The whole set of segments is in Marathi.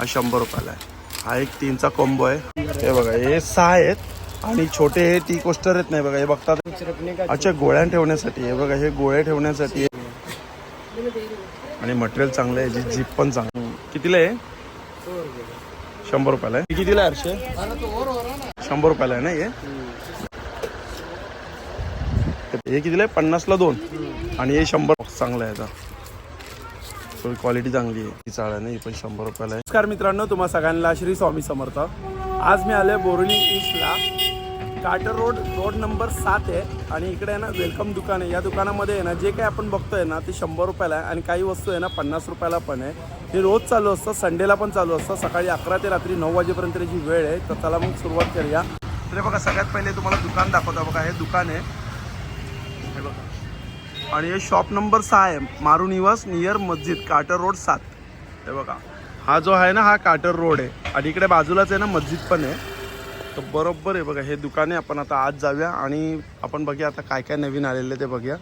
हा शंभर रुपयाला आहे. हा एक तीनचा कॉम्बो आहे. हे बघा हे सहा आहेत आणि छोटे हे टी कोस्टर आहेत नाही बघा हे बघतात. अच्छा गोळ्या ठेवण्यासाठी हे बघा हे गोळ्या ठेवण्यासाठी. आहे. आणि मटेरियल चांगलं आहे जी जीप पण चांगली. कितीला आहे? शंभर रुपयाला आहे. कितीला हर्षे? शंभर रुपयाला आहे ना हे? हे कितीला आहे? पन्नासला दोन. आणि हे शंभर. चांगलं आहे आता. थोडी क्वालिटी चांगली आहे. ही चाळ आहे पण शंभर रुपयाला आहे. नमस्कार मित्रांनो तुम्हा सगळ्यांना श्री स्वामी समर्थ. आज मी आलोय बोरली ईस्टला कार्टर रोड रोड नंबर सात आहे. आणि इकडे आहे ना वेलकम दुकान आहे. या दुकानामध्ये आहे ना जे काही आपण बघतोय ना ते शंभर रुपयाला आहे. आणि काही वस्तू आहे ना पन्नास रुपयाला पण आहे. हे रोज चालू असतं संडेला पण चालू असतं. सकाळी अकरा ते रात्री नऊ वाजेपर्यंत जी वेळ आहे. तर त्याला मग सुरुवात करूया. तर बघा सगळ्यात पहिले तुम्हाला दुकान दाखवता. बघा हे दुकान आहे. आणि हे शॉप नंबर सहा आहे. मारू निवास नियर मस्जिद काटर रोड सात. हे बघा. हा जो आहे ना हा काटर रोड आहे. आणि इकडे बाजूलाच आहे ना मस्जिद पण आहे. तर बरोबर आहे बघा हे दुकान आहे. आपण आता आज जाऊया आणि आपण बघूया आता काय काय नवीन आलेलं ते बघूया.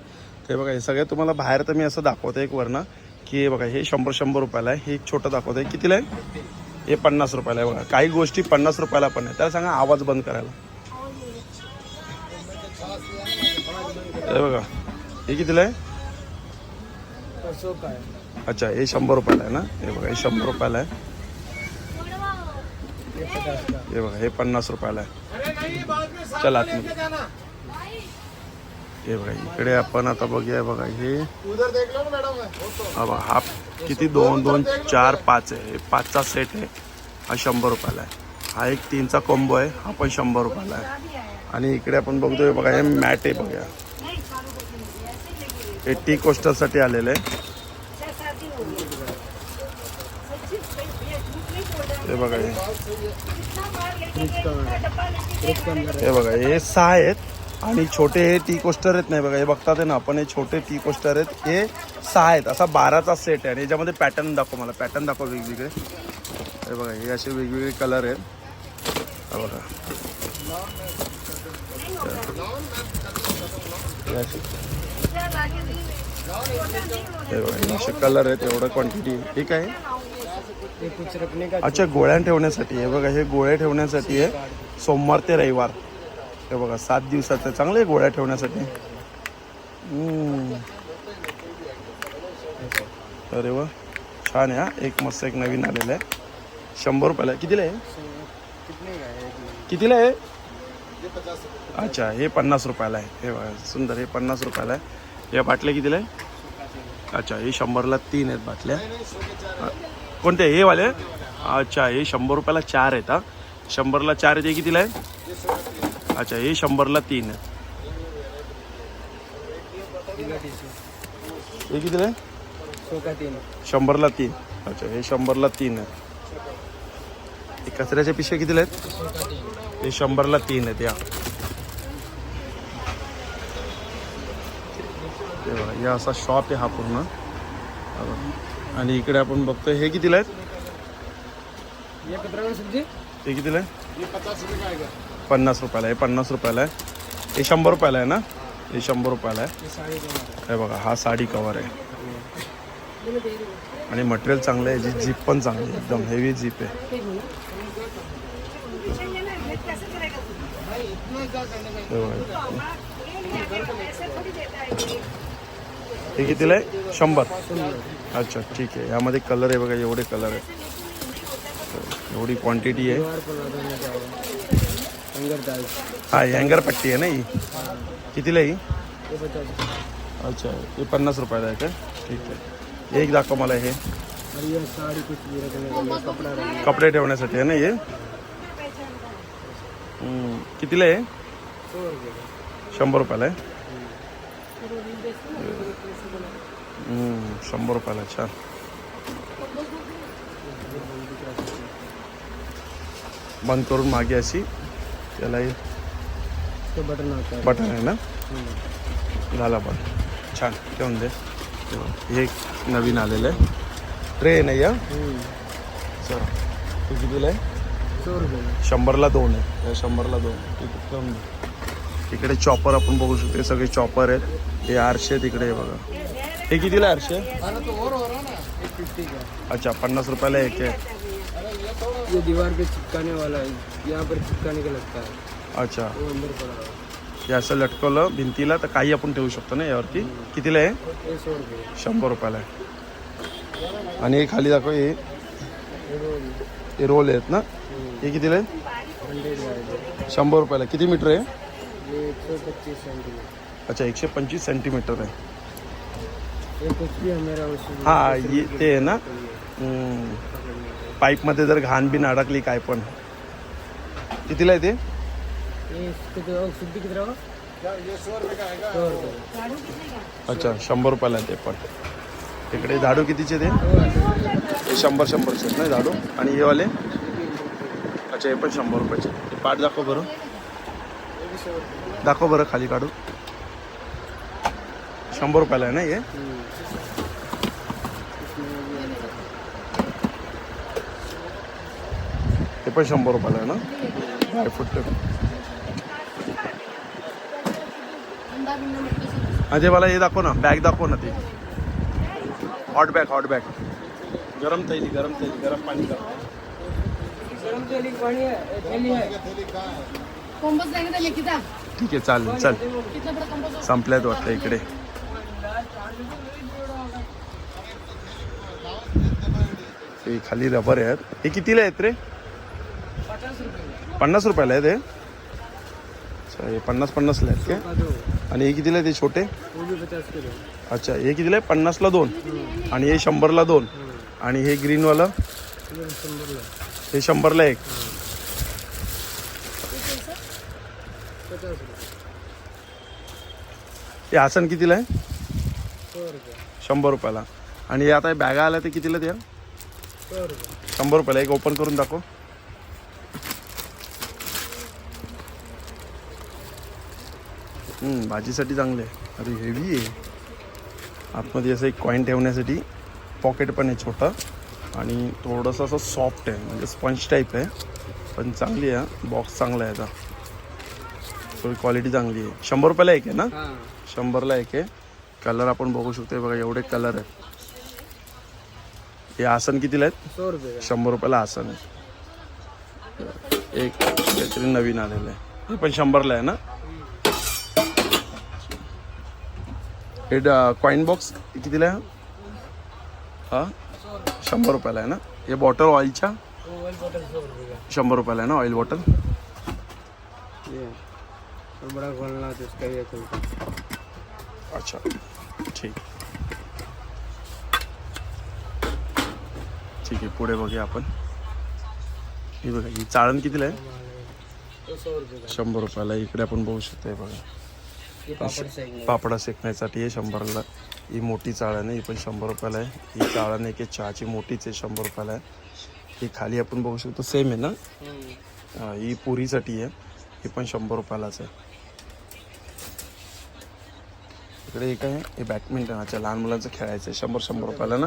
ते बघा हे सगळे तुम्हाला बाहेर तर मी असं दाखवतो एक वरनं की हे बघा हे शंभर शंभर रुपयाला आहे. हे एक छोटं दाखवतं आहे कितीला आहे? हे पन्नास रुपयाला आहे बघा. काही गोष्टी पन्नास रुपयाला पण आहे. त्याला सांगा आवाज बंद करायला. हे बघा. हे कितीला आहे? अच्छा हे शंभर रुपयाला आहे ना? हे बघा हे शंभर रुपयाला आहे. हे बघा हे पन्नास रुपयाला आहे. चला आतमध्ये हे बघा इकडे आपण आता बघूया बघा हे. हा बघा हा किती? दोन दोन चार पाच आहे. हे पाचचा सेट आहे. हा शंभर रुपयाला आहे. हा एक तीनचा कॉम्बो आहे. हा पण शंभर रुपयाला आहे. आणि इकडे आपण बघतोय बघा हे मॅट आहे बघा हे टी कोस्टरसाठी आलेलं. आहे हे बघा हे. बघा हे सहा आहेत आणि छोटे हे टी कोस्टर आहेत. नाही बघा हे बघतात आहे ना आपण हे छोटे टी कोस्टर आहेत. हे सहा आहेत. असा बाराचा सेट आहे आणि याच्यामध्ये पॅटर्न दाखव मला. पॅटर्न दाखव वेगवेगळे. हे बघा हे असे वेगवेगळे कलर आहेत. हा बघा. हे असे हे कलर आहेत एवढं क्वांटिटी ठीक आहे. अच्छा गोळ्या ठेवण्यासाठी आहे. बघा हे गोळ्या ठेवण्यासाठी आहे. सोमवार ते रविवार. हे बघा सात दिवसाचं चांगलं आहे गोळ्या ठेवण्यासाठी. अरे वा छान आहे हा. एक मस्त एक नवीन आलेलं आहे. शंभर रुपयाला आहे. कितीला आहे? कितीला आहे? अच्छा हे पन्नास रुपयाला आहे. हे बघा सुंदर हे पन्नास रुपयाला आहे. या बाटल्या कितीला आहे? अच्छा हे शंभरला तीन आहेत बाटल्या. कोणत्या कोणते? हे वाले? अच्छा हे शंभर रुपयाला चार आहेत हा. शंभरला चार आहेत हे कितीला आहे? अच्छा हे शंभरला तीन आहेत. हे कितीला आहे? शंभरला तीन. अच्छा हे शंभरला तीन आहेत. कचऱ्याच्या पिशव्या कितीला आहेत? हे शंभरला तीन आहेत या. हे असा शॉप आहे हा पूर्ण. आणि इकडे आपण बघतोय हे कितीला आहेत? हे कितीला आहे? पन्नास रुपयाला आहे हे पन्नास रुपयाला आहे. हे शंभर रुपयाला आहे ना? हे शंभर रुपयाला आहे. हे बघा हा साडी कवर आहे. आणि मटेरियल चांगलं आहे जी जीप पण चांगली आहे एकदम हेवी जीप आहे. हे बघा. हे कितीला आहे शंभर. अच्छा ठीक आहे. यामध्ये कलर आहे बघा एवढे कलर आहे. एवढी क्वांटिटी आहे. हा हँगर पट्टी आहे ना ही? कितीला आहे ही? अच्छा हे पन्नास रुपयाला आहे का? ठीक आहे. एक दाखव मला हे. कपडे ठेवण्यासाठी आहे ना हे? कितीला आहे? शंभर रुपयाला आहे. शंभर रुपयाला छान. बंद करून मागे अशी त्याला हे तो बटन बटन आहे ना। झाला पण छान. ठेवून दे. हे एक नवीन आलेलं आहे. ट्रे आहे या। चला. हे कितीला आहे? शंभरला दोन आहे. शंभरला दोन. ठेवून दे. इकडे चॉपर आपण बघू शकतो. सगळे चॉपर आहेत. हे आरशे हे बघा. हे कितीला आहे आरशे? अच्छा पन्नास रुपयाला एक आहे. ये दीवार पे चिपकाने वाला है। यहाँ पर चिपकाने का लगता है। अच्छा। वो अंदर पड़ा हुआ हे। असं लटकवलं भिंतीला तर काही आपण ठेवू शकतो ना यावरती. कितीला आहे? ये सौ रुपये। शंभर रुपयाला आहे. आणि हे खाली दाखव हे हे रोल आहेत ना? हे कितीला आहे? हंड्रेड शंभर रुपयाला. किती मीटर आहे? ये एक सौ पच्चीस सेंटीमीटर। अच्छा एकशे पंचवीस सेंटीमीटर आहे. हा ये ते आहे ना. पाईपमध्ये जर घाण बिन अडकली काय पण. कितीला आहे ते? तो अच्छा शंभर रुपयाला आहे ते पण. इकडे झाडू कितीचे ते? शंभर शंभरचे आहेत ना झाडू? आणि हे वाले? अच्छा हे पण शंभर रुपयाचे. हे पाठ दाखव बरं. दाखव बरं खाली काढू शंभर रुपयाला आहे ना हे? ते पण शंभर रुपयाला आहे ना? ड्रायफ्रूट ते मला हे दाखव ना. बॅग दाखव ना ती. हॉट बॅग हॉट बॅग गरम थैली गरम थैली गरम पाणी ठीक आहे चालेल चल कितना बड़ा कॉम्पोस्ट संपल्यात वाटतं इकडे. ते खाली रबर आहेत. हे कितीला आहेत रे? पन्नास रुपयाला आहेत हे. अच्छा हे पन्नास पन्नासला आहेत का आणि हे कितीला ते छोटे? अच्छा हे कितीला आहे? पन्नासला दोन. आणि हे शंभरला दोन. आणि हे ग्रीनवालं? हे शंभरला एक. हे आसन कितीला आहे? शंभर रुपयाला. आणि हे आता बॅगा आल्या ते कितीला द्या शंभर रुपयाला एक ओपन करून दाखव. भाजीसाठी चांगले आहे. अरे हेवी आहे. आतमध्ये असं एक कॉईन ठेवण्यासाठी पॉकेट पण आहे छोटा. आणि थोडंसं असं सॉफ्ट आहे म्हणजे स्पंज टाईप आहे. पण चांगली आहे बॉक्स चांगला आहे आता. थोडी क्वालिटी चांगली आहे. शंभर रुपयाला एक आहे ना? हाँ. शंभरला एक आहे. कलर आपण बघू शकतो बघा एवढे कलर आहेत. हे आसन कितीला आहेत? सौ रुपये का? शंभर रुपयाला आसन आहे. एक काहीतरी नवीन आलेलं आहे. हे पण शंभरला आहे ना? हे कॉईन बॉक्स कितीला आहे? हा? शंभर रुपयाला आहे ना? हे बॉटल ऑइलच्या वो ऑयल बॉटल सौ रुपये का? शंभर रुपयाला आहे ना ऑइल बॉटल ये. और बड़ा खोलना तो उसका ये खुलता अच्छा. ठीक. ठीक आहे पुढे बघूया आपण. ही बघा ही चाळण कितीला आहे? शंभर रुपयाला. इकडे आपण बघू शकतो बघा. पापड़ शेकण्यासाठी हे शंभरला. ही मोठी चाळण आहे ही पण शंभर रुपयाला आहे. ही चाळण आहे की चहाची मोठीच आहे शंभर रुपयाला आहे. ही खाली आपण बघू शकतो सेम आहे ना? हा, ही पुरीसाठी आहे. ही पण शंभर रुपयालाच आहे. इकडे एक आहे हे बॅडमिंटन अच्छा लहान मुलांचं खेळायचं आहे. शंभर शंभर रुपयाला ना?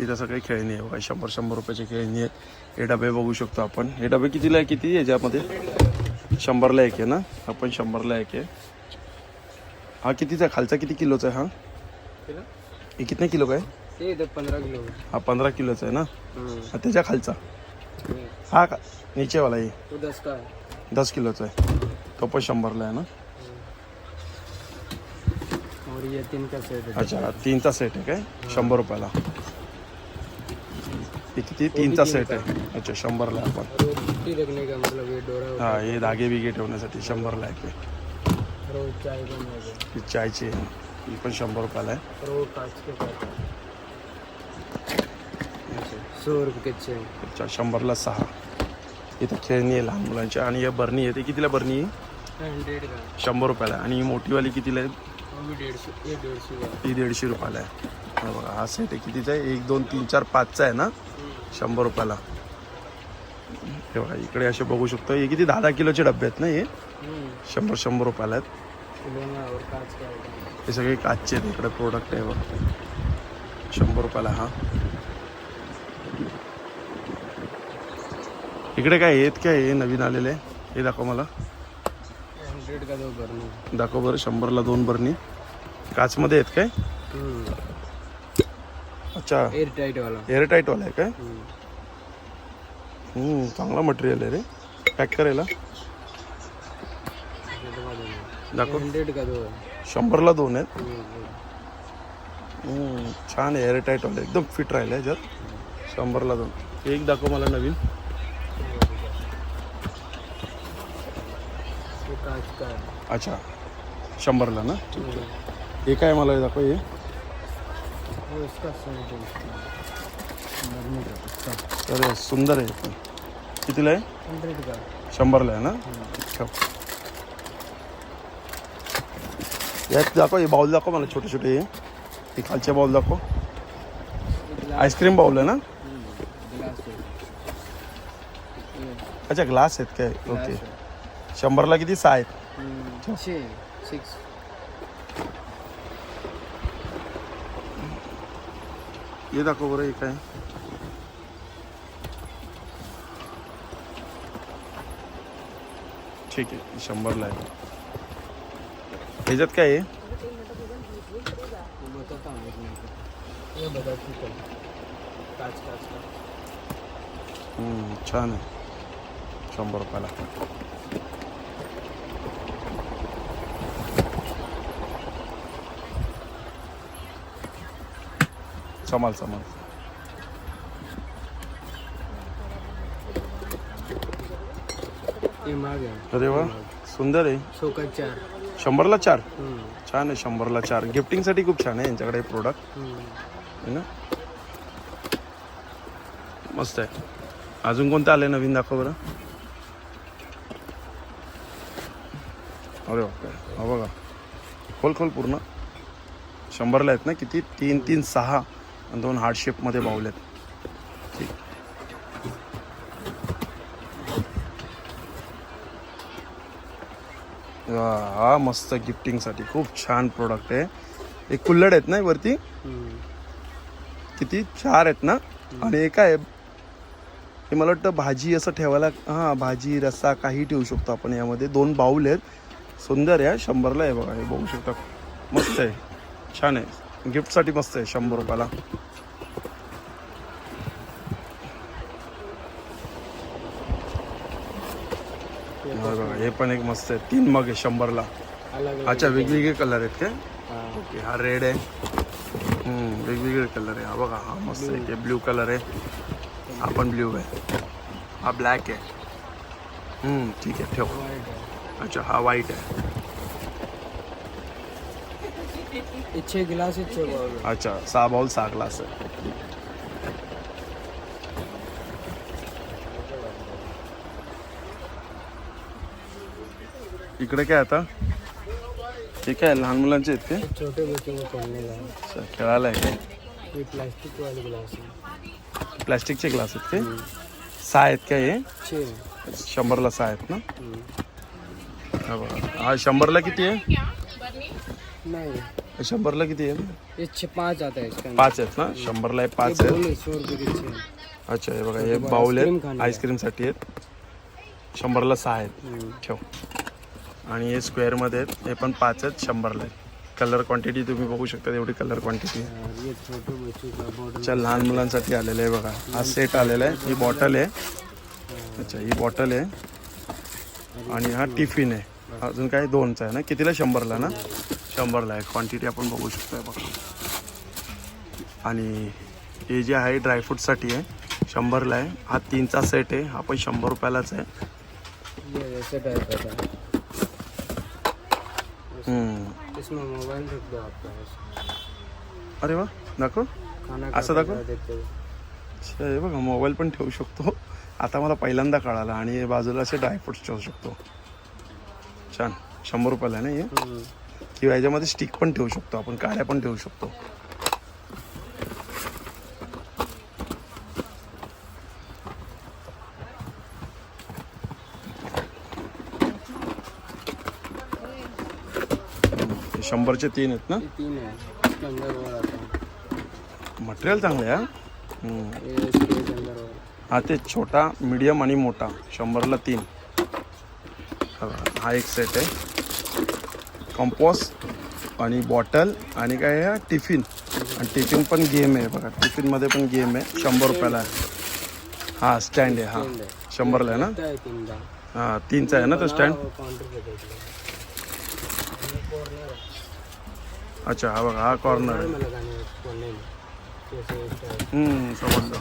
इथं सगळी खेळणी आहे बघा शंभर शंभर रुपयाची खेळणी आहेत. हे डबे बघू शकतो आपण. हे डबे कितीला आहे? किती याच्यामध्ये? शंभरला एक आहे ना? हा पण शंभरला एक आहे. हा कितीचा खालचा किती किलोचा आहे हा? हे कितने किलो का आहे ये तो पंद्रह किलो. हा पंधरा किलोचा आहे ना? हा त्याच्या खालचा. हा का? नीचेवाला आहे. दस का दस किलोचा आहे. तो पण शंभरला आहे ना? और ये तीन का सेट अच्छा तीनचा सेट आहे काय? शंभर रुपयाला. हे किती? तीनचा सेट आहे? अच्छा शंभरला आपण. और वो मिट्टी रखने का मतलब ये डोरा होता. हा हे धागे बिगे ठेवण्यासाठी शंभरला आहे की है वो चाय का मग है चायची आहे. ही पण शंभर रुपयाला आहे. और वो कांच के पात्र सौ रुपये के छः अच्छा शंभरला सहा. इथं खेळणी आहे लहान मुलांची. आणि हे बरणी आहे ते कितीला बरणी आहे? हंड्रेड का शंभर रुपयाला आहे. आणि ही मोठीवाली कितीला आहे? ती दीडशे रुपयाला आहे. हा बघा हा सेट आहे कितीचा आहे? एक दोन तीन चार पाचचा आहे ना? शंभर रुपयाला. हे बघा इकडे असे बघू शकतो. हे किती? दहा दहा किलोचे डबे आहेत ना हे? शंभर शंभर रुपयाला आहेत. है हे सगळे काचचे आहेत. इकडे प्रोडक्ट आहे बघा. शंभर रुपयाला हा. इकडे काय आहेत? काय हे नवीन आलेले हे दाखव मला. का दाखव बरं शंभरला दोन बरणी. काचमध्ये आहेत काय? अच्छा. एयर टाइट वाला एअरटाईटवाला आहे काय? हम्म, चांगला मटेरियल आहे रे. पॅक करायला. दाखव. हंड्रेड का दो शंभरला दोन आहेत. हम्म, छान एअर टाईट वाले. एकदम फिट राहिलं ह्याच्यात शंभरला दोन. एक दाखव मला नवीन वो कांच का है अच्छा. शंभरला ना? ठीक आहे हे काय मला हे दाखव हे. वो इसका मरने का इसका तर सुंदर आहे पण. कितीला आहे? हंड्रेड का शंभरला आहे ना? ठेव यात दाखव हे बाउल दाखव मला छोटे छोटे हे. हे खालचे बाउल दाखव. आईस्क्रीम बाउल आहे ना? ग्लास अच्छा ग्लास आहेत काय? ओके शंभरला किती? सहा आहेत. सिक्स हे दाखव बरं हे काय ठीक आहे शंभरला आहे ह्याच्यात काय आहे बताता हूँ एक मिनट ये बता ठीक है कांच कांच का हम्म, छान आहे शंभर रुपयाला समाल समाल ये माग है अरे वा सुंदर आहे. चार. शंभरला चार? हम्म, छान आहे शंभरला चार. गिफ्टिंगसाठी खूप छान आहे यांच्याकडे प्रोडक्ट हम्म. आहे ना? मस्त आहे. अजून कोणतं आलं नवीन? दाखव बरं. अरे बापरे. हा बघा. खोल खोल पूर्ण. शंभरला आहेत ना? किती? तीन तीन सहा. दोन हार्ड शेपमध्ये बाऊल आहेत. ठीक. हा मस्त गिफ्टिंगसाठी खूप छान प्रोडक्ट आहे. एक कुल्लड आहेत ना वरती? किती? चार आहेत ना? आणि एक आहे. हे मला वाटतं भाजी असं ठेवायला हां भाजी रस्सा काही ठेवू शकतो आपण यामध्ये. दोन बाऊल आहेत. सुंदर आहे शंभरला आहे बघा हे बघू शकता. मस्त आहे. छान आहे. गिफ्टसाठी मस्त आहे शंभर रुपयाला. हा बघा हे पण एक मस्त आहे. तीन मग आहे शंभरला. अच्छा वेगवेगळे कलर आहेत काय? हाँ. ओके हा रेड आहे. हम्म, वेगवेगळे कलर आहे. हा बघा हा मस्त आहे. ब्ल्यू कलर आहे. हा पण ब्ल्यू आहे. हा ब्लॅक आहे. हम्म, ठीक आहे ठेव. है अच्छा हा व्हाईट आहे. छः गिलास है छः बाउल। है। अच्छा सहा बाउल सहा ग्लास। आहे इकडे काय आता? हे काय लहान मुलांचे आहेत ते छोटे बच्चों को का है। अच्छा, खेळायला आहे काय ये प्लास्टिक वाले गिलास है प्लॅस्टिकचे ग्लास आहेत काय सहा आहेत काय हे? छः. शंभरला सहा आहेत ना? हम्म. हा बघा. हा शंभरला किती आहे? नहीं. शंभरला किती आहे? पाँच आता इसका पाच आहेत ना? शंभरला हे पाच आहेत. अच्छा हे बघा हे बाउल आईस्क्रीम आहेत खाणे. आईस्क्रीमसाठी आहेत. शंभरला सहा आहेत. ठेव. आणि हे स्क्वेअरमध्ये आहेत हे पण पाच आहेत शंभरला आहेत. कलर क्वांटिटी तुम्ही बघू शकता एवढी कलर क्वांटिटी आहे. छोटे बॉटल अच्छा लहान मुलांसाठी आलेलं आहे बघा. हा सेट आलेला आहे. ही बॉटल आहे. अच्छा ही बॉटल आहे. आणि हा टिफिन आहे. अजून काय दोनचा आहे ना? कितीला शंभरला ना? शंभरला आहे. क्वांटिटी आपण बघू शकतो आहे बघा. आणि हे जे आहे ड्रायफ्रूटसाठी आहे शंभरला आहे. हा तीनचा सेट आहे. हा पण शंभर रुपयालाच आहे. अरे वा. दाखव. असं दाखव. अच्छा हे बघा मोबाईल पण ठेवू शकतो. आता मला पहिल्यांदा कळाला आणि बाजूला असे ड्रायफ्रूट्स ठेवू शकतो. छान. शंभर रुपयाला आहे ना हे. किंवा याच्यामध्ये स्टिक पण ठेवू शकतो आपण काड्या पण ठेवू शकतो. हे शंभरचे तीन आहेत ना? ये तीन है इसके अंदर और आता है मटेरियल चांगलं आहे हा. हा ते छोटा मीडियम आणि मोठा. शंभरला तीन. हा एक सेट आहे. कंपॉस आणि बॉटल आणि काय आहे टिफिन आणि टिफिन पण गेम आहे बघा. टिफिनमध्ये पण गेम आहे. शंभर रुपयाला आहे. हा स्टँड आहे हा. शंभरला आहे ना? हा तीनचा आहे ना तो स्टँड अच्छा हा बघा हा कॉर्नर आहे. समजलं.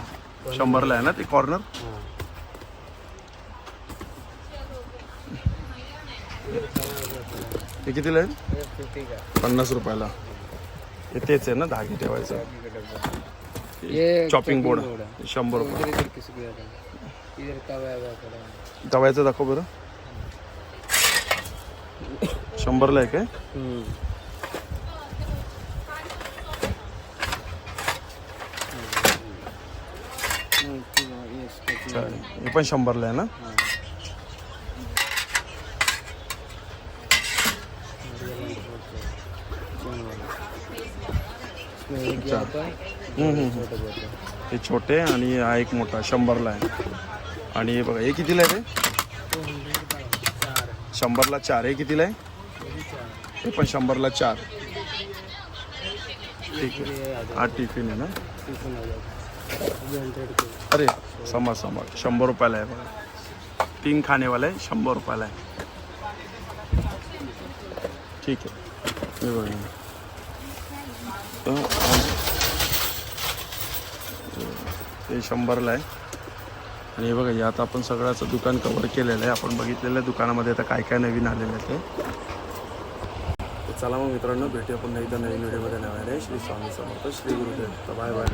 शंभरला आहे ना ते कॉर्नर हां कितीला आहे? पन्नास रुपयाला. हे तेच आहे ना धागे ठेवायचं. Chopping board. शंभर रुपये. तव्याचं दाखव बरं. शंभरला आहे काय? हे पण शंभरला आहे ना? ते छोटे आणि हा एक मोठा शंभरला आहे. आणि हे बघा हे कितीला आहे ते शंभरला चार. हे कितीला आहे? हे पण शंभरला चार. ठीक आहे. हा टिफिन आहे ना? अरे समज समज. शंभर रुपयाला आहे बघा. तीन खानेवाला आहे शंभर रुपयाला आहे. ठीक आहे. हे बघा तर आम- ते शंभरला आहे. आणि हे बघा यात आपण सगळ्याचं दुकान कव्हर केलेलं आहे. आपण बघितलेल्या दुकानामध्ये आता काय काय नवीन आलेलं आहे ते. चला मग मित्रांनो भेटूया आपण एकदा नवीन व्हिडिओमध्ये नव्याने श्री स्वामी समर्थ श्री गुरुदेव. तर बाय बाय